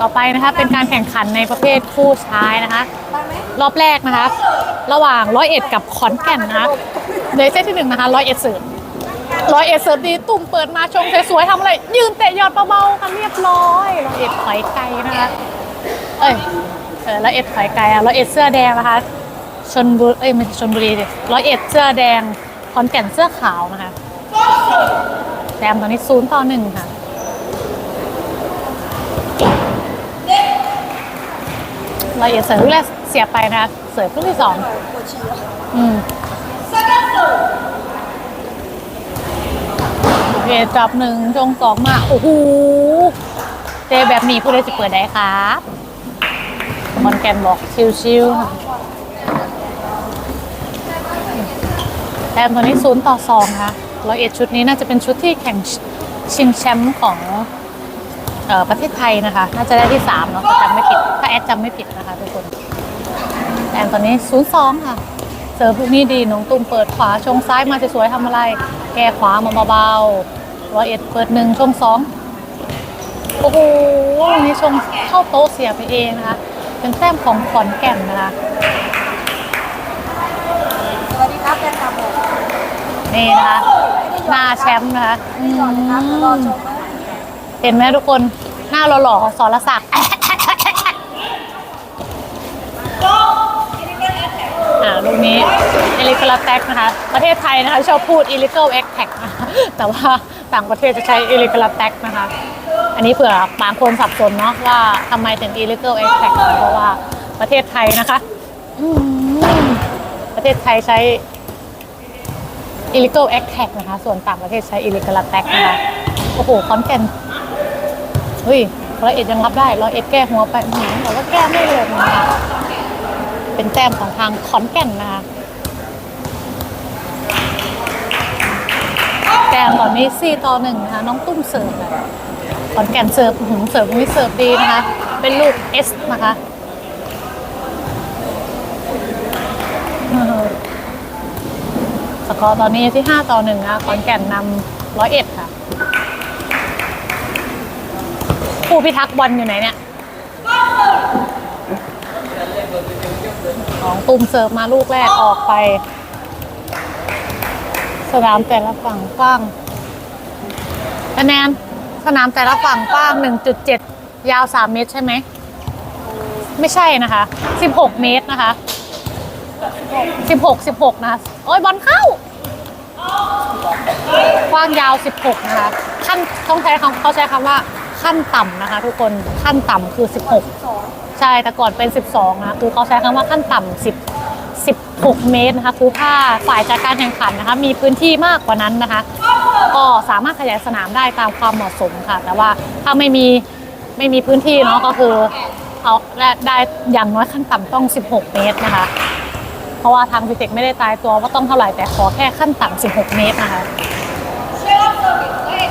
ต่อไปนะคะเป็นการแข่งขันในประเภทคู่ชายนะคะ รอบแรกนะคะ ระหว่างร้อยเอ็ดกับขอนแก่นนะคะในเซตที่หนึ่งนะคะร้อยเอ็ดเสิร์ฟร้อยเอ็ดเสิร์ฟดีตุ่มเปิดมาชงสวยๆทำอะไร ยืนเตะยอดเบาๆกันเรียบร้อยร้อยเอ็ดถอยไกลนะคะ เอ้ยเออร้อยเอ็ดถอยไกลอะร้อยเอ็ดเสื้อแดงนะคะชนบุรีเอ้ยไม่ใช่ชนบุรีดิร้อยเอ็ดเสื้อแดงขอนแก่นเสื้อขาวนะคะแต้มตอนนี้ศูนย์ต่อหนึ่งค่ะ ละเอียดเสริมลูกแรกเสียไปนะคะเสริมลูกที่สองอืมโอเคจับหนึ่งจงสองมา โอ้โหเจแบบนี้ผู้ใดจะเปิดได้ครับคอนแกนบอกชิวๆค่ะแต้มตัวนี้ศูนย์ต่อสองค่ะร้อยเอ็ดชุดนี้น่าจะเป็นชุดที่แข่งชิงแชมป์ของ ประเทศไทยนะคะ น่าจะได้ที่3เนาะถ้าจำไม่ผิด ถ้าแอดจำไม่ผิดนะคะทุกคนแอนตอนนี้ 0-2 ค่ะ เสิร์ฟลูกนี้ดีน้องตุ้มเปิดขวาชงซ้ายมาสวยๆทำอะไร แก้ขวามาเบาๆร้อยเอ็ดเปิดหนึ่งชงสองโอ้โหลูกนี้ชงเข้าโต๊ะเสียไปเองนะคะ เป็นแต้มของขอนแก่นนะคะสวัสดีครับแฟนคลับผมนี่นะคะหน้าแชมป์นะคะอืก่อนนะครับรอมชมนะเห็นไหมทุกคน หน้าหล่อๆของสรศักดิ์อ่าลูกนี้ illegal attack นะคะ ประเทศไทยนะคะชอบพูด illegal attack นะคะแต่ว่าต่างประเทศจะใช้ illegal attack นะคะ อันนี้เผื่อบางคนสับสนเนาะว่าทำไมถึง illegal attack เพราะว่าประเทศไทยนะคะอืมประเทศไทยใช้ illegal attack นะคะ ส่วนต่างประเทศใช้ illegal attack นะคะ โอ้โหคอนแกน เฮ้ยร้อยเอ็ดยังรับได้ร้อยเอ็ดแก้หัวไปน้อหือแต่ว่าแก้ไม่ลงนะคะเป็นแต้มของทางขอนแก่นนะคะแต้มตอนนี้สี่ต่อหนึ่งนะคะน้องตุ้มเสิร์ฟนะขอนแก่นเสิร์ฟหือเสิร์ฟนี้เสิร์ฟดีนะคะ เป็นลูกเอสนะคะสกอร์ตอนนี้ที่ 5 ต่อหนึ่งนะคะขอนแก่นนำร้อยเอ็ดค่ะ ผู้พิทักษ์บอลอยู่ไหนเนี่ยของตุ่มเสิร์ฟมาลูกแรกออกไป สนามแต่ละฝั่งกว้างคะแนนสนามแต่ละฝั่งกว้าง 1.7 ยาว 3 เมตรใช่ไหม ไม่ใช่นะคะ 16 เมตรนะคะ 16 16 นะคะ โอ้ยบอลเข้า กว้างยาว 16 นะคะ ขั้นต้องใช้คำเขาใช้คำว่า ขั้นต่ำนะคะ ทุกคนขั้นต่ำคือ 16 ใช่แต่ก่อนเป็น 12นะคือเขาใช้คำว่าขั้นต่ำ10 16 เมตรนะคะคือถ้าฝ่ายจัดการแข่งขันนะคะ มีพื้นที่มากกว่านั้นนะคะ ก็สามารถขยายสนามได้ตามความเหมาะสมค่ะ แต่ว่าถ้าไม่มีไม่มีพื้นที่เนาะก็คือเอาได้ได้อย่างน้อยขั้นต่ำต้อง 16 เมตรนะคะ เพราะว่าทางฟิสิกไม่ได้ตายตัวว่าต้องเท่าไหร่แต่ขอแค่ขั้นต่ำ16 เมตรนะคะ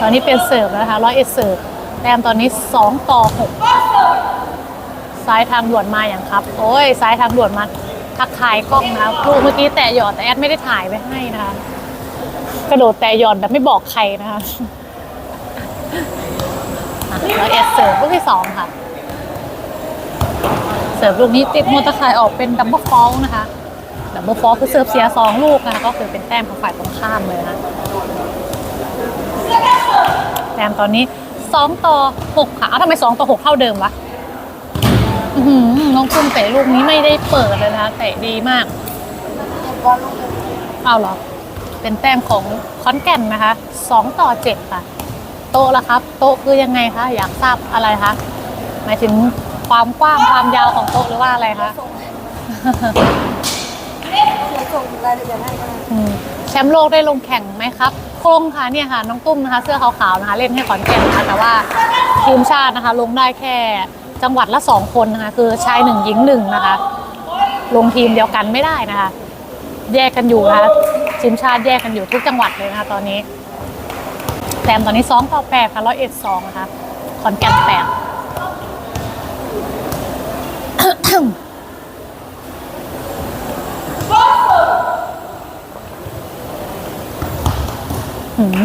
ตอนนี้เป็นเสิร์ฟแล้วนะคะร้อยเอ็ดเสิร์ฟ แต้มตอนนี้ 2 ต่อ 6 ซ้ายทางด่วนมาอย่างครับ โอ้ย ซ้ายทางด่วนมาทักทายกล้องนะคะครูเมื่อกี้แตะหยอดแต่แอดไม่ได้ถ่ายไว้ให้นะคะกระโดดแตะหยอดแบบไม่บอกใครนะคะอะร้อยเอ็ดเสิร์ฟลูกที่สองค่ะ เสิร์ฟลูกนี้ติดมอเตอร์ไซค์ออกเป็นดับเบิลฟอลนะคะดับเบิลฟอลคือเสิร์ฟเสียสองลูกนะคะก็คือเป็นแต้มของฝ่ายตรงข้ามเลยนะแต้มตอนนี้ 2 ต่อ 6 ค่ะเอ้าทำไม 2 ต่อ 6 เท่าเดิมวะอือหือน้องคุณเตะลูกนี้ไม่ได้เปิดเลยนะคะเตะดีมากบอลลูกหนึ่งเอาเหรอ เป็นแต้มของคอนแก่นนะคะ 2 ต่อ 7 ค่ะ โต๊ะละครับ โต๊ะคือยังไงคะ อยากทราบอะไรคะ หมายถึงความกว้างความยาวของโต๊ะหรือว่าอะไรคะ ส่งรายละเอียดให้ก็ได้ อืมแชมป์โลกได้ลงแข่งไหมครับคงค่ะเนี่ยค่ะ น้องตุ้มนะคะเสื้อขาวๆนะคะ เล่นให้ขอนแก่นนะคะแต่ว่าทีมชาตินะคะ ลงได้แค่จังหวัดละสองคนนะคะ คือชายหนึ่งหญิงหนึ่งนะคะ ลงทีมเดียวกันไม่ได้นะคะ แยกกันอยู่นะคะทีมชาติแยกกันอยู่ทุกจังหวัดเลยนะคะ ตอนนี้แต้มตอนนี้สองต่อแปดค่ะร้อยเอ็ดสองนะคะขอนแก่นแปดหื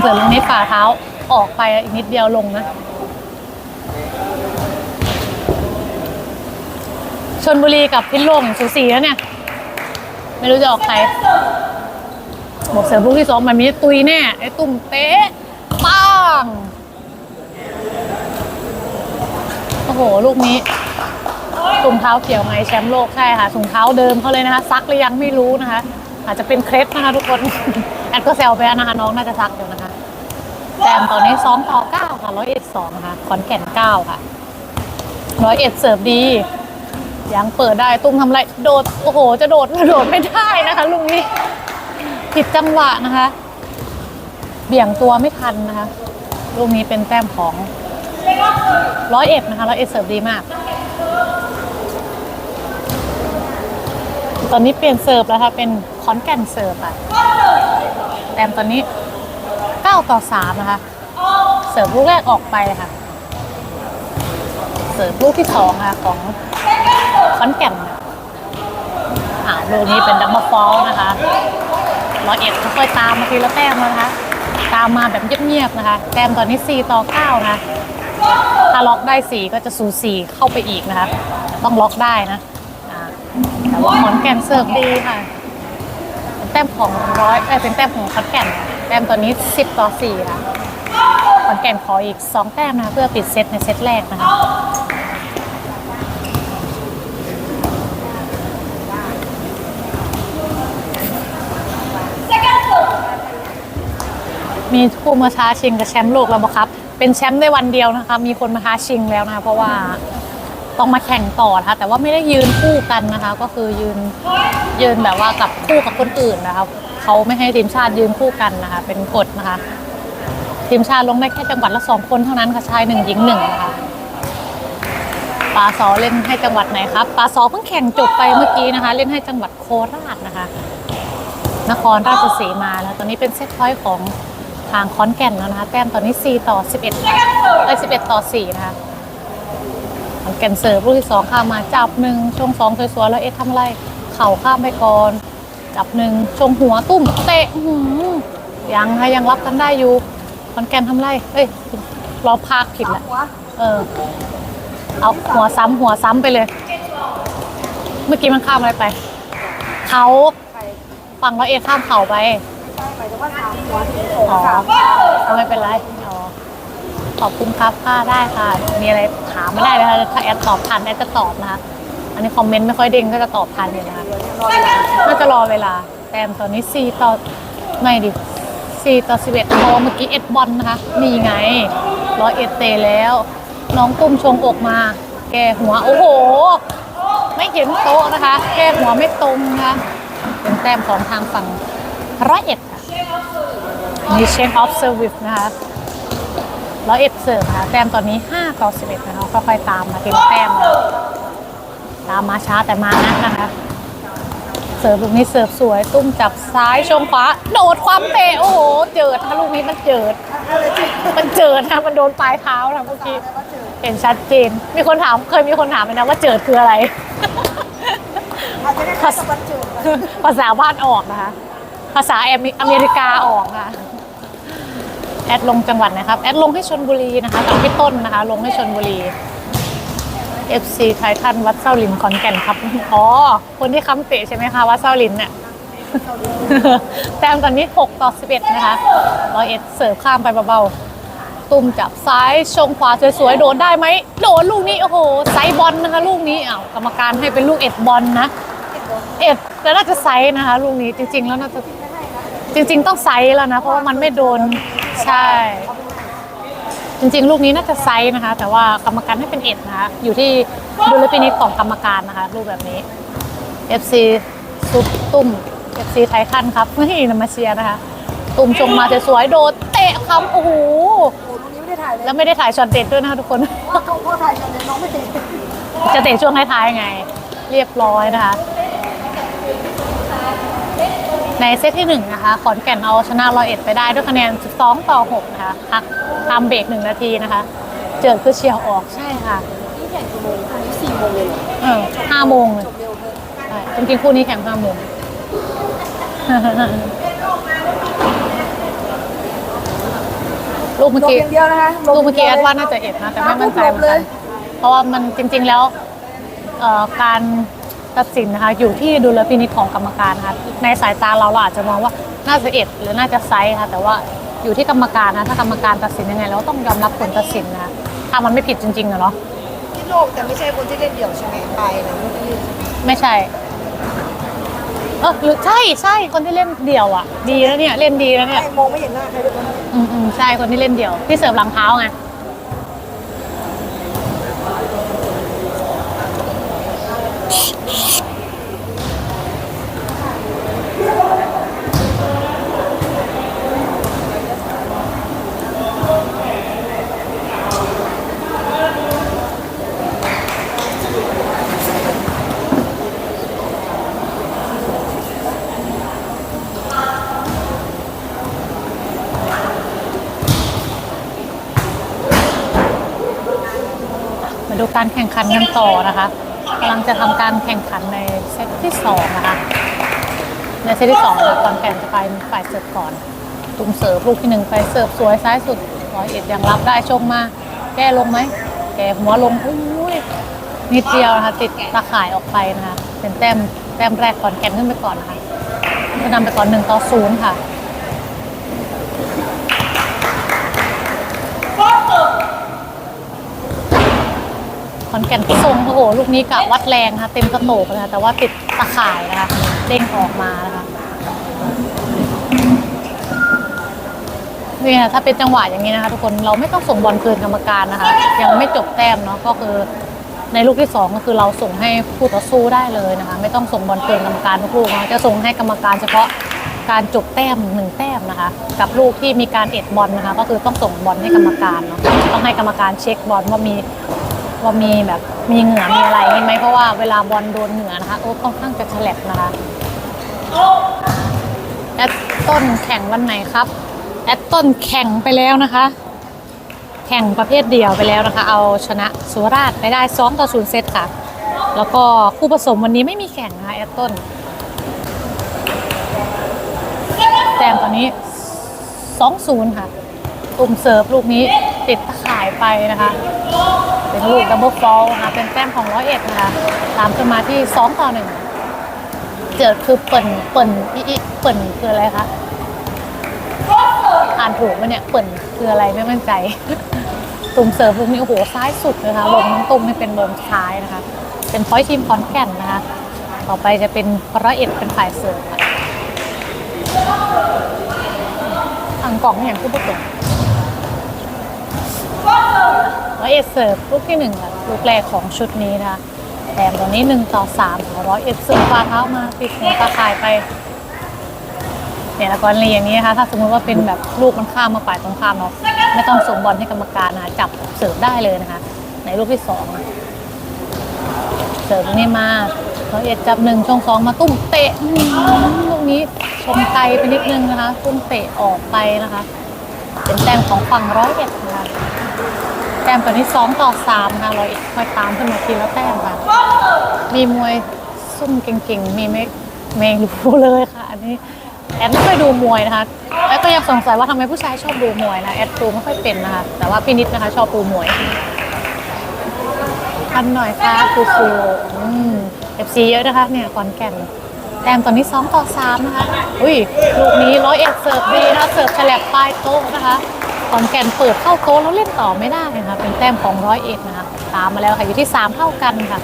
เกิดลงนี้ฝ่าเท้าออกไปอีกนิดเดียวลงนะชนบุรีกับพิษลกสูสีแล้วเนี่ย ไม่รู้จะออกใครบอกเสิร์ฟลูกที่สองแบบนี้ตุยแน่ ไอ้ตุ่มเป๊ะปังโอ้โห ลูกนี้ถุงเท้าเขียวไหมแชมป์โลกใช่ค่ะถุงเท้าเดิมเขาเลยนะคะ ซักหรือยังไม่รู้นะคะ อาจจะเป็นเคล็ดนะคะทุกคน แอดก็แซวไปแล้วนะคะ น้องน่าจะซักอยู่นะคะแต้มตอนนี้ซ้อมต่อเก้าค่ะร้อยเอ็ดสองนะคะขอนแก่นเก้าค่ะร้อยเอ็ดเสิร์ฟดียังเปิดได้ตุ้มทำไรโดดโอ้โห จะโดดกระโดดไม่ได้นะคะลุงนี้ผิดจังหวะนะคะ เบี่ยงตัวไม่ทันนะคะลูกนี้เป็นแต้มของร้อยเอ็ดนะคะร้อยเอ็ดเสิร์ฟดีมาก ตอนนี้เปลี่ยนเสิร์ฟแล้วค่ะเป็น ขอนแก่นเสิร์ฟค่ะแต้มตอนนี้ 9 ต่อ 3 นะคะ เสิร์ฟลูกแรกออกไปค่ะ เสิร์ฟลูกที่สองค่ะของขอนแก่นค่ะอ่าลูกนี้เป็นดับเบิลฟอลนะคะร้อยเอ็ดค่อยตามมาทีละแต้มนะคะ ตามมาแบบเงียบๆนะคะ แต้มตอนนี้ 4 ต่อ 9 นะถ้าล็อกได้ 4 ก็จะสูสีเข้าไปอีกนะคะ ต้องล็อกได้นะแต่ว่าขอนแก่นเสิร์ฟดีค่ะ แต้มของร้อยเป็นแต้มของขอนแก่น แต้มตัวนี้ 10 ต่อ4ค่ะขอนแก่นขออีก 2 แต้มนะเพื่อปิดเซตในเซตแรกนะคะมีผู้มาท้าชิงกับแชมป์โลกแล้วบอครับ เป็นแชมป์ได้วันเดียวนะคะ มีคนมาท้าชิงแล้วนะ เพราะว่า ต้องมาแข่งต่อนะคะแต่ว่าไม่ได้ยืนคู่กันนะคะ ก็คือยืนยืนแบบว่ากับคู่กับคนอื่นนะคะเขาไม่ให้ทีมชาติยืนคู่กันนะคะ เป็นกฎนะคะ ทีมชาติลงได้แค่จังหวัดละสองคนเท่านั้นค่ะชายหนึ่งหญิงหนึ่งนะคะปาซอเล่นให้จังหวัดไหนครับปาซอเพิ่งแข่งจบไปเมื่อกี้นะคะ เล่นให้จังหวัดโคราชนะคะ นครราชสีมาแล้วตอนนี้เป็นเซตพอยต์ของทางคอนแก่นแล้วนะคะ แต้มตอนนี้ 4 ต่อ 11ค่ะเอ้11 ต่อ 4 นะคะ คอนแก่นเสิร์ฟลูกที่2ข้ามมาจับหนึ่งช่วงสองสวยๆแล้วเอ๊ะทำไรเข่าข้ามไปก่อน จับหนึ่งชงหัวตุ้มเตะอื้อหือยังค่ะยังรับกันได้อยู่คอนแก่นทำไรเอ้ยเราพากผิดแหละหัวเออเอาหัวซ้ำหัวซ้ำไปเลย เมื่อกี้มันข้ามอะไรไป เขาไข่ฝั่งร้อยเอ็ดข้ามเขาไปใช่หมายถึงว่าสามหัวถึงสองอ๋อสามก็ไม่เป็นไรอ๋อ ขอบคุณครับค่ะได้ค่ะ มีอะไรถามไม่ได้เลยค่ะถ้าแอดตอบทันแอดจะตอบนะคะ อันนี้คอมเมนต์ไม่ค่อยเด้งก็จะตอบทันอยู่นะคะรอเวลาน่าจะรอเวลา แต้มตอนนี้4ต่อไม่ดิ4ต่อ11เพราะว่าเมื่อกี้เอ็ดบอลนะคะนี่ไงร้อยเอ็ดเตะแล้ว น้องตุ้มชงอกมา แกหัวโอ้โห ไม่เห็นโต๊ะนะคะ แกหัวไม่ตรงนะคะเป็นแต้มของทางฝั่งร้อยเอ็ดค่ะนี่เชนออฟเซอร์วิสนะคะ ร้อยเอ็ดเสิร์ฟค่ะแต้มตอนนี้ 5 ต่อ 11 นะคะค่อยๆตามมาทีละแต้มนะตามมาช้าแต่มานะนะคะ เสิร์ฟลูกนี้เสิร์ฟสวย ตุ้มจับซ้ายชงขวาโดดความเตะโอ้โห เจิดค่ะลูกนี้มันเจิด มันเจิดนะมันโดนปลายเท้านะเมื่อกี้แล้วก็เจอเห็นชัดเจน มีคนถามเคยมีคนถามเลยนะว่าเจิดคืออะไรอาจจะได้ค่าสบัดจืดภาษาบ้านออกนะคะ ภาษาอเมอเมริกาออกค่ะ แอดลงจังหวัดนะครับ แอดลงให้ชนบุรีนะคะกับพี่ต้นนะคะ ลงให้ชนบุรี FC ไททันวัดเส้าลินขอนแก่นครับ อ๋อ คนที่ค้ำเตะใช่ไหมคะวัดเส้าลินเนี่ยแต้มตอนนี้ 6 ต่อ 11 นะคะร้อยเอ็ดเสิร์ฟข้ามไปเบาๆ ตุ่มจับซ้ายชงขวาสวยๆ โดนได้ไหม โดนลูกนี้ โอ้โห ไซบอลนะคะลูกนี้อ้าวกรรมการให้เป็นลูกเอ็ดบอลนะ เอ็ดแล้วน่าจะไซส์นะคะ ลูกนี้จริงๆ แล้วน่าจะจริง ๆ ต้องไซส์แล้วนะ เพราะว่ามันไม่โดน ใช่ จริงๆ ลูกนี้น่าจะไซส์นะคะ แต่ว่ากรรมการให้เป็นเอ็ดนะคะ อยู่ที่ดุลพินิจของกรรมการนะคะลูกแบบนี้ FC ซุปตุ้ม FC ไททันครับนี่นำมาเชียร์นะคะ ตุ่มชงมาสวยๆโดดเตะคำโอ้โหโอ้ลูกนี้ไม่ได้ถ่ายเลยแล้วไม่ได้ถ่ายช็อตเด็ดด้วยนะคะทุกคนพ่อพ่อถ่ายจนเลยน้องไม่เห็นจะเตะช่วงท้ายๆไง เรียบร้อยนะคะ ในเซตที่1นะคะขอนแก่นเอาชนะรอยเอ็ดไปได้ด้วยคะแนน 12 ต่อ 6 นะคะพักตามเบรกหนึ่งนาทีนะคะ เจอคือเชียร์ออกใช่ค่ะนี่แข่งกี่โมงอันนี้สี่โมงเลยเหรอเออห้าโมงเลยจบเร็วเลยใช่จริงๆคู่นี้แข่งห้าโมงลูกเมื่อจบกี้อย่างเดียวนะคะลูกเมื่อกี้แอดว่าน่าจะเอ็ดนะแต่ไม่มั่นใจเหมือนกันเพราะว่ามันจริง ๆแล้วเอ่อการ ตัดสินนะคะ อยู่ที่ดุลพินิจของกรรมการนะคะในสายตาเราเราอาจจะมองว่าน่าจะเอ็ดหรือน่าจะไซส์ค่ะแต่ว่าอยู่ที่กรรมการนะถ้ากรรมการตัดสินยังไงเราก็ต้องยอมรับผลตัดสินนะคะถ้ามันไม่ผิดจริงๆอะเนาะที่โลกแต่ไม่ใช่คนที่เล่นเดี่ยวใช่ไหมไปนะไม่ได้เล่นไม่ใช่เออหรือใช่ใช่คนที่เล่นเดี่ยวอะ ดีแล้วเนี่ยเล่นดีแล้วเนี่ยใครมองไม่เห็นหน้าใครเลยมันอืมอืมใช่คนที่เล่นเดี่ยวที่เสิร์ฟหลังเท้าไง มาดูการแข่งขันกันต่อนะคะกำลังจะทำการแข่งขันในเซตที่สองนะคะ ในเซตที่สองนะคะก่อนแข่งจะไปฝ่ายเสิร์ฟก่อนตุ้มเสิร์ฟลูกที่หนึ่งไปเสิร์ฟสวยซ้ายสุดร้อยเอ็ดยังรับได้ชมมา แก้ลงไหมแกหัวลงอุ้ยนิดเดียวนะคะติดตาข่ายออกไปนะคะเป็นแต้มแต้มแรกก่อนแข่งขึ้นไปก่อนนะคะก็นำไปก่อนหนึ่งต่อศูนย์ค่ะ ขอนแก่นทรงโอ้โหลูกนี้กะวัดแรงนะคะเต็มกระโตกนะคะแต่ว่าติดตะข่ายนะคะเด้งออกมานะคะนี่ค่ะถ้าเป็นจังหวะอย่างนี้นะคะ ทุกคนเราไม่ต้องส่งบอลคืนกรรมการนะคะ ยังไม่จบแต้มเนาะก็คือในลูกที่สองก็คือเราส่งให้ผู้ต่อสู้ได้เลยนะคะ ไม่ต้องส่งบอลคืนกรรมการทุกลูกนะจะส่งให้กรรมการเฉพาะการจบแต้มหนึ่งแต้มนะคะ กับลูกที่มีการเอ็ดบอลนะคะ ก็คือต้องส่งบอลให้กรรมการเนาะต้องให้กรรมการเช็คบอลว่ามี ว่ามีแบบมีเหงื่อมีอะไรนี่ไหมเพราะว่าเวลาบอลโดนเหงื่อนะคะโอ้ค่อนข้างจะแฉลบนะคะแอดต้นแข่งวันไหนครับแอดต้นแข่งไปแล้วนะคะ แข่งประเภทเดียวไปแล้วนะคะ เอาชนะสุราษฎร์ไปได้2ต่อ0เซตค่ะ แล้วก็คู่ผสมวันนี้ไม่มีแข่งนะคะแอดต้นแต้มตอนนี้2-0ค่ะตุ่มเสิร์ฟลูกนี้ติดตะข่ายไปนะคะ เป็นลูกดับเบิลฟอลนะคะเป็นแต้มของร้อยเอ็ดนะคะตามขึ้นมาที่2ต่อ1เจิดคือเปิ่นเปิ่นอีอีเปิ่นคืออะไรคะอ่านถูกไหมเนี่ยเปิ่นคืออะไรไม่มั่นใจตุ่มเสิร์ฟลูกนี้โอ้โหซ้ายสุดนะคะลงน้องตุ้มนี่เป็นลมซ้ายนะคะ เป็นพอยทีมคอนแก่นนะคะ ต่อไปจะเป็นร้อยเอ็ดเป็นฝ่ายเสิร์ฟค่ะทางกล่องอย่างที่พูดตรง ร้อยเอ็ดเสิร์ฟลูกที่หนึ่งค่ะลูกแรกของชุดนี้นะคะแต้มตอนนี้หนึ่งต่อสามค่ะร้อยเอ็ดเสิร์ฟปาเท้ามาติดหัวตาข่ายไปเนี่ยแล้วกรณีอย่างนี้นะคะถ้าสมมติว่าเป็นแบบลูกมันข้ามมาฝ่ายตรงข้ามเราไม่ต้องส่งบอลให้กรรมการนะจับเสิร์ฟได้เลยนะคะ ในลูกที่สองอะเสิร์ฟนี่มาร้อยเอ็ดจับหนึ่งช่องสองมาตุ้มเตะลูกนี้ชมไกลไปนิดนึงนะคะตุ้มเตะออกไปนะคะ เป็นแต้มของฝั่งร้อยเอ็ดนะคะ แต้มตัวนี้สองต่อสามค่ะเราอีกค่อยตามขึ้นมาทีละแต้มค่ะ มีมวยซุ่มเก่งๆ มีไม่ไม่รู้เลยค่ะ อันนี้แอดไม่ค่อยดูมวยนะคะแอดก็ยังสงสัยว่าทำไมผู้ชายชอบดูมวยนะแอดดูไม่ค่อยเป็นนะคะ แต่ว่าพี่นิดนะคะชอบดูมวยทันหน่อยค่ะครูครูเอฟซีเยอะนะคะเนี่ยขอนแก่นแต้มตอนนี้สองต่อสามนะคะ อุ้ย ลูกนี้ร้อยเอ็ดเสิร์ฟดีนะคะเสิร์ฟฉลับปลายโต๊ะนะคะ ขอนแก่นเปิดเข้าโต๊ะแล้วเล่นต่อไม่ได้นะคะเป็นแต้มของร้อยเอ็ดนะคะตามมาแล้วค่ะอยู่ที่สามเท่ากันค่ะ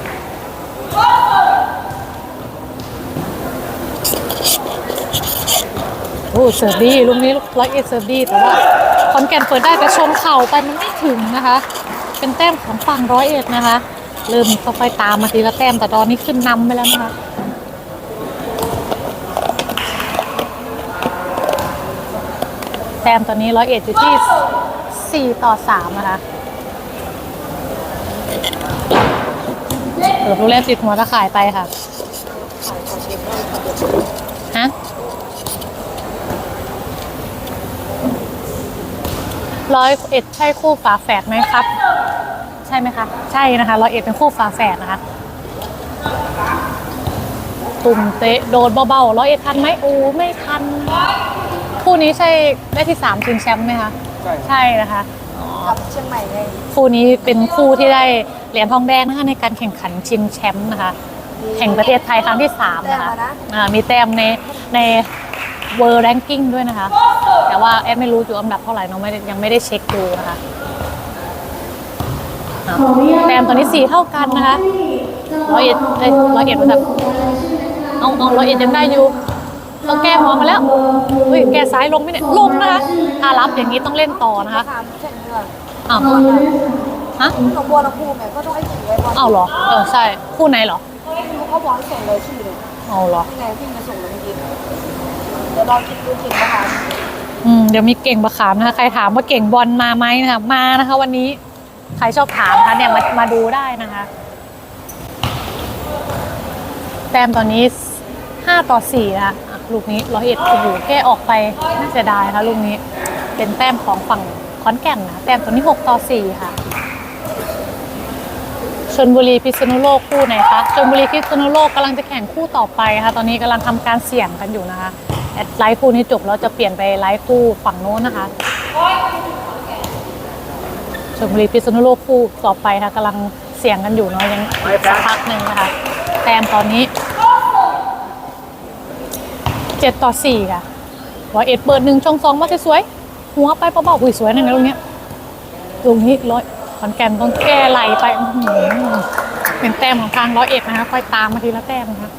โอ้เสิร์ฟดีลูกนี้ร้อยเอ็ดเสิร์ฟดีแต่ว่าขอนแก่นเปิดได้แต่ชนเข่าไปมันไม่ถึงนะคะ เป็นแต้มของฝั่งร้อยเอ็ดนะคะ เริ่มค่อยๆตามมาทีละแต้มแต่ตอนนี้ขึ้นนำไปแล้วนะคะ ต้มตอนนี้ร้อยเอ็ดอยู่ที่ 4 ต่อ 3 นะคะเปิดลูกเล่นติดหัวตะข่ายไปค่ะ ฮะ ร้อยเอ็ดใช่คู่ฝาแฝดไหมครับ ใช่ไหมคะ ใช่นะคะ ร้อยเอ็ดเป็นคู่ฝาแฝดนะคะ ตุ่มเตะโดนเบาๆร้อยเอ็ดทันไหมโอ้ไม่ทัน คู่นี้ใช่ได้ที่สามชิงแชมป์ไหมคะใช่ใช่นะคะอ๋อกับเชียงใหม่ไงคู่นี้เป็นคู่ที่ได้เหรียญทองแดงนะคะในการแข่งขันชิงแชมป์นะคะ แห่งประเทศไทยครั้งที่3นะคะอ่ามีแต้มในในเวอร์แรงกิ้งด้วยนะคะ แต่ว่าแอดไม่รู้อยู่อันดับเท่าไหร่เน้องไม่ได้ยังไม่ได้เช็คดูนะคะอ่าแต้มตอนนี้สี่เท่ากันนะคะร้อยเอ็ดเอ้ยร้อยเอ็ดมาแบบเอาเอาร้อยเอ็ดยังได้อยู่ เอาแก้หัวมาแล้วเฮ้ยแก้ซ้ายลงไหมเนี่ยลงนะคะถ้ารับอย่างนี้ต้องเล่นต่อนะคะถามแข่งเรืออ้าวฮะหนองบัวลำพูแม่ก็ต้องให้ขี่ไว้บอลอ้าวเหรอเออใช่คู่ไหนเหรอเขาบอกให้ส่งเลยขี่เลยเอาเหรอที่ไงพี่มาส่งเลยเมื่อกี้เดี๋ยวรอคิดดูเก่งนะคะอืมเดี๋ยวมีเก่งบะขามนะคะใครถามว่าเก่งบอลมาไหมนะคะมานะคะ วันนี้ใครชอบถามคะเนี่ยมามาดูได้นะคะ แต้มตอนนี้5ต่อ4นะคะอะ ลูกนี้ร้อยเอ็ดโอ้โหแก้ออกไปน่าเสียดายนะคะลูกนี้ เป็นแต้มของฝั่งขอนแก่นนะแต้มตัวนี้ 6 ต่อ 4 ค่ะชนบุรีพิษณุโลกคู่ไหนคะชนบุรีพิษณุโลกกำลังจะแข่งคู่ต่อไปค่ะ ตอนนี้กำลังทำการเสี่ยงกันอยู่นะคะแอดไลฟ์คู่นี้จบแล้วจะเปลี่ยนไปไลฟ์คู่ฝั่งโน้นนะคะชนบุรีพิษณุโลกคู่ต่อไปค่ะกำลังเสี่ยงกันอยู่เนาะยังสักพักหนึ่งนะคะแต้มตอนนี้ เจ็ดต่อสี่ค่ะร้อยเอ็ดเปิดหนึ่งช่องสองมาสวยๆหัวไปเบาๆอุ้ยสวยนะเนี่ยตรงเนี้ยตรงนี้ร้อยขอนแก่นต้องแก้ไหลไปเป็นแต้มของทางร้อยเอ็ดนะคะค่อยตามมาทีละแต้มนะคะ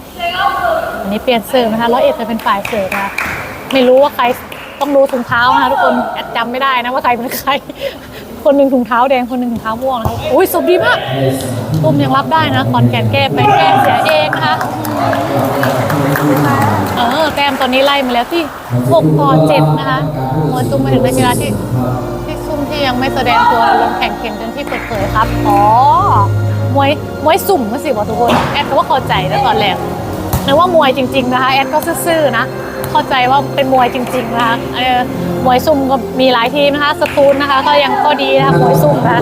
อันนี้เปลี่ยนเสิร์ฟนะคะร้อยเอ็ดจะเป็นฝ่ายเสิร์ฟนะคะไม่รู้ว่าใครต้องดูถุงเท้านะคะทุกคนแอดจำไม่ได้นะว่าใครเป็นใคร คนหนึ่งถุงเท้าแดงคนหนึ่งถุงเท้าม่วงนะคะอุ้ยสมดีมากตุ้มยังรับได้นะขอนแก่นแก้ไปแก้เสียเองนะคะเออแต้มตอนนี้ไล่มาแล้วที่6ต่อ7นะคะมวยตุ้มมาถึงในกีฬาที่ที่ซุ่มที่ยังไม่แสดงตัวลงแข่งเข็มจนที่เปิดเผยครับอ๋อมวยมวยสุ่มมาสิบอกทุกคนแอดก็ว่าเข้าใจนะตอนแรกนึกว่ามวยจริง ๆนะคะ แอดก็ซื่อๆนะ เข้าใจว่าเป็นมวยจริงๆนะคะเออมวยซุ่มก็มีหลายทีมนะคะสตูลนะคะ ก็ยังก็ดีนะคะมวยซุ่มนะคะ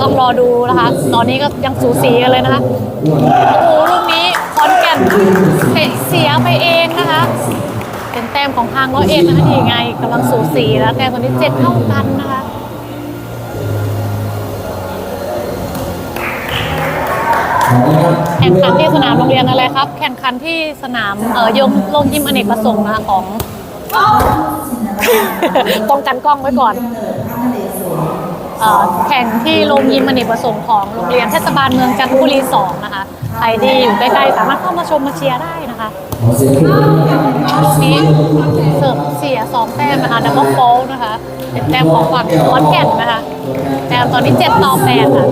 ต้องรอดูนะคะ ตอนนี้ก็ยังสูสีกันเลยนะคะโอ้โหลูกนี้ขอนแก่นเตะเสียไปเองนะคะเป็นแต้มของทางร้อยเอ็ดนะคะนี่ไงกำลังสูสีแล้วแต้มตอนนี้เจ็ดเท่ากันนะคะ แข่งขันที่สนามโรงเรียนอะไรครับ แข่งขันที่สนามเอ่อยงโรงยิมอเนกประสงค์นะคะของป้องกันกล้องไว้ก่อนเอ่อแข่งที่โรงยิมอเนกประสงค์ของโรงเรียนเทศบาลเมืองจันทบุรี2นะคะใครที่อยู่ใกล้ๆสามารถเข้ามาชมมาเชียร์ได้นะคะลูกนี้เสิร์ฟเสียสองแต้มนะคะดับเบิลโฟลนะคะเป็นแต้มของฝั่งขอนแก่นนะคะแต้มตอนนี้เจ็ดต่อแปดค่ะ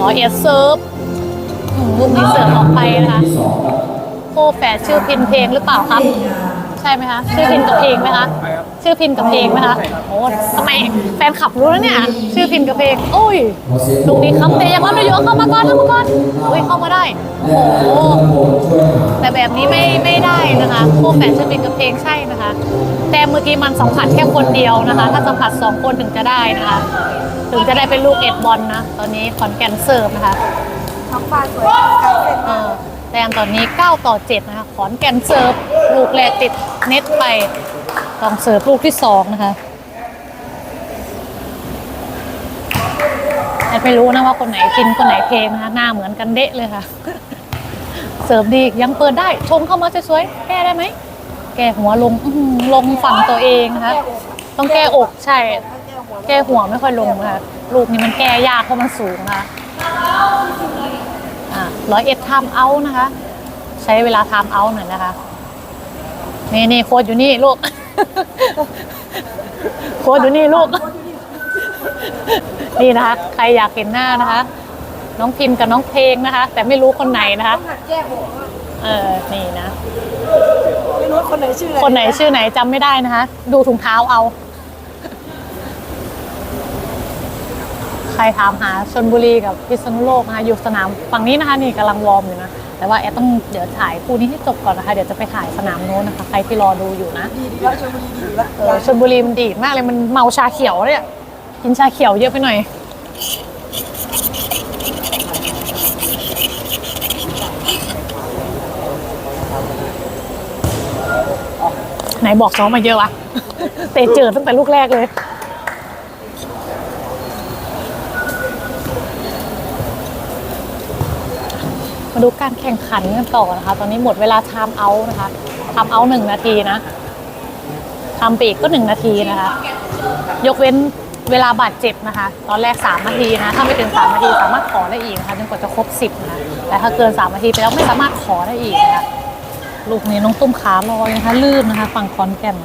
ร้อยเอ็ดเซิร์ฟ อืมลูกนี้เสิร์ฟออกไปนะคะโคแฝดชื่อพินเพลงหรือเปล่าครับ ใช่ไหมคะชื่อพินกับเพลงไหมคะชื่อพินกับเพลงไหมคะโอ้ทำไมแฟนขับรู้แล้วเนี่ย ชื่อพินกับเพลงโอ้ยลูกนี้ครับแต่ยังรับได้อยู่เอาเข้ามาก่อนเข้ามาก่อนอุ้ยเข้ามาได้โอ้โหแต่แบบนี้ไม่ไม่ได้นะคะพวกแฟนชื่อพินกับเพลงใช่นะคะ แต่เมื่อกี้มันสัมผัสแค่คนเดียวนะคะ ถ้าสัมผัสสองคนถึงจะได้นะคะ ถึงจะได้เป็นลูกเอ็ดบอลนะตอนนี้ขอนแก่นเสิร์ฟนะคะ ท้องฟ้าสวยการเส้นเอมากอแต้มตอนนี้ 9 ต่อ 7 นะคะ ขอนแก่นเสิร์ฟ ลูกแรกติดเน็ตไป ต้องเสิร์ฟลูกที่ 2 นะคะแอดไม่รู้นะว่าคนไหนจินคนไหนเพลงนะคะหน้าเหมือนกันเดะเลยค่ะ เสิร์ฟดียังเปิดได้ ชงเข้ามาสวยๆ แก้ได้ไหม แก้หัวลงอื้อหือลงฝั่งตัวเองนะคะ ต้องแก้อกใช่ แก้หัวไม่ค่อยลงนะคะลูกนี้มันแก้ยากเพราะมันสูงนะคะอ่า ร้อยเอ็ดไทม์เอาท์นะคะ ใช้เวลาไทม์เอาท์หน่อยนะคะ นี่นี่โค้ดอยู่นี่ลูก โค้ดอยู่นี่ลูก นี่นะคะ ใครอยากเห็นหน้านะคะ น้องพิมพ์กับน้องเพลงนะคะ แต่ไม่รู้คนไหนนะคะต้องหัดแก้หัวเออ นี่นะ ไม่รู้ว่าคนไหนชื่ออะไรคนไหนชื่อไหนจำไม่ได้นะคะ ดูถุงเท้าเอา ใค รถามหาชนบุรีกับพิษณุโลกนะคะอยู่สนามฝั่งนี้นะคะนี่กำลังวอร์มอยู่นะแต่ว่าแอดต้องเดี๋ยวถ่ายคู่นี้ให้จบก่อนนะคะเดี๋ยวจะไปถ่ายสนามโน้นนะคะใครที่รอดูอยู่นะดีดีแล้วชลบุรีดีแล้วเออชนบุรีมันดีดมากเลยมันเมาชาเขียวเนี่ยกินชาเขียวเยอะไปหน่อยไหนบอกซ้อมมาเยอะวะเตะเจอตั้งแต่ลูกแรกเลย การแข่งขันกันต่อนะคะ ตอนนี้หมดเวลาไทม์เอานะคะไทม์เอาหนึ่งนาทีนะทำไปอีกก็หนึ่งนาทีนะคะ ยกเว้นเวลาบาดเจ็บนะคะ ตอนแรก 3 นาทีนะ ถ้าไม่ถึง 3 นาทีสามารถขอได้อีกนะคะจนกว่าจะครบ 10นะะแต่ถ้าเกิน 3 นาทีไปแล้วไม่สามารถขอได้อีกนะคะลูกนี้น้องตุ้มขาลอยนะคะ ลื่นนะคะ ฝั่งคอนแก่น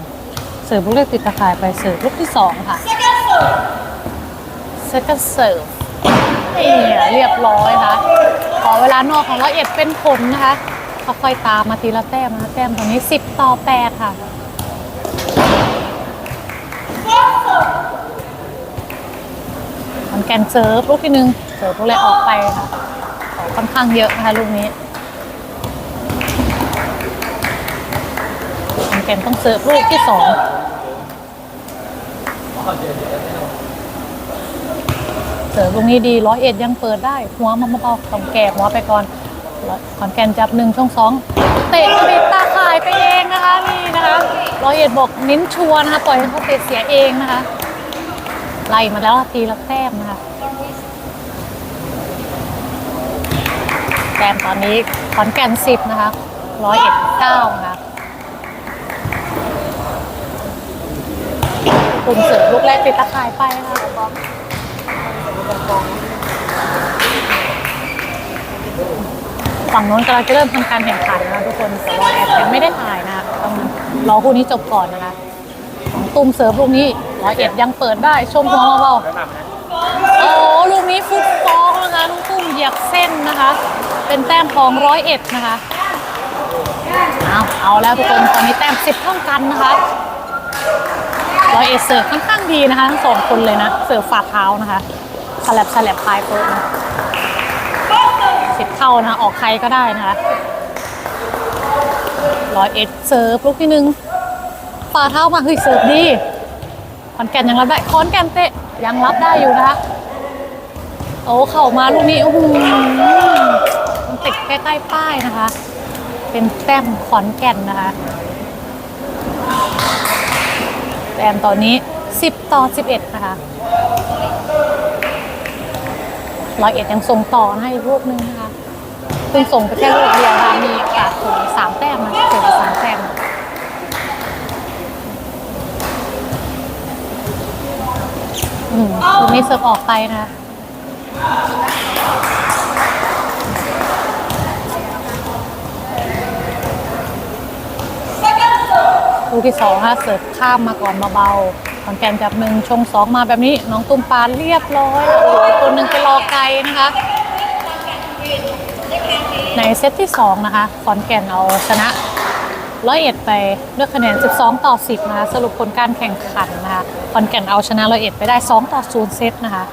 เสิร์ฟลูกเล็กติดตะข่ายไปเสิร์ฟลูกที่ 2 ค่ะ second serve นี่เรียบร้อยค่ะ ขอเวลานอกของร้อยเอ็ดเป็นผลนะคะค่อยๆตามมาทีละแต้มนะแต้มตอนนี้ 10 ต่อ 8 ค่ะขอนแกนเซิร์ฟลูกที่หนึ่งเสิร์ฟลูกแรกออกไปค่ะออค่อนข้างเยอะนะคะลูกนี้ขอนแกนต้องเสิร์ฟลูกที่สอง เสิร์ฟลูกนี้ดีร้อยเอ็ดยังเปิดได้ หัวมาเบาๆต้องแก่หัวไปก่อนขอนแก่นจับหนึ่งช่องสองเตะปิดตาข่ายไปเองนะคะนี่นะคะร้อยเอ็ดบอกเน้นชัวนะคะปล่อยให้เขาเตะเสียเองนะคะไล่มาแล้วทีละแต้มนะคะแต้มตอนนี้ขอนแก่นสิบนะคะร้อยเอ็ดเก้านะคะกลุ่มเสือลูกแรกติดตะข่ายไปนะคะ ฝั่งโน้นกำลังจะเริ่มทำการแข่งขันนะคะทุกคนแต่ว่าแอบยังไม่ได้ถ่ายนะต้องรอคู่นี้จบก่อนนะคะของตุ้มเสิร์ฟลูกนี้ร้อยเอ็ดยังเปิดได้ชมหัวเบาๆโอ้ลูกนี้ฟุตฟองนะคะน้องตุ้มเหยียบเส้นนะคะ เป็นแต้มของร้อยเอ็ดนะคะเอาเอาแล้วทุกคนตอนนี้แต้มสิบเท่ากันนะคะร้อยเอ็ดเสิร์ฟค่อนข้างดีนะคะทั้งสองคนเลยนะ เสิร์ฟฝ่าเท้านะคะ สลับสลับปลายโป๊ะนะสิบเท่านะออกใครก็ได้นะคะร้อยเอ็ดเสิร์ฟลูกที่หนึ่งฝ่าเท้ามาเฮ้ยเสิร์ฟดีขอนแก่นยังรับได้ขอนแก่นเตะยังรับได้อยู่นะคะโอ้เข่ามาลูกนี้โอ้โหมันติดใกล้ๆป้ายนะคะ เป็นแต้มขอนแก่นนะคะแต้มตอนนี้ 10 ต่อ 11 นะคะ ร้อยเอ็ดยังส่งต่อให้อีกลูกนึงนะคะเพิ่งส่งไปแค่ลูกเดียวนะคะมีโอกาสถึงสามแต้มนะเสียสามแต้มอืมลูกนี้เสิร์ฟออกไปนะ ลูกที่สองค่ะเสิร์ฟข้ามมาก่อนเบาๆ ขอนแก่นจับหนึ่งชงสองมาแบบนี้น้องตุ้มปานเรียบร้อยโอ้โหคนหนึ่งไปรอไกลนะคะ ในเซตที่สองนะคะ ขอนแก่นเอาชนะร้อยเอ็ดไปด้วยคะแนน 12 ต่อ 10 นะคะ สรุปผลการแข่งขันนะคะ ขอนแก่นเอาชนะร้อยเอ็ดไปได้ 2 ต่อ 0 เซตนะคะ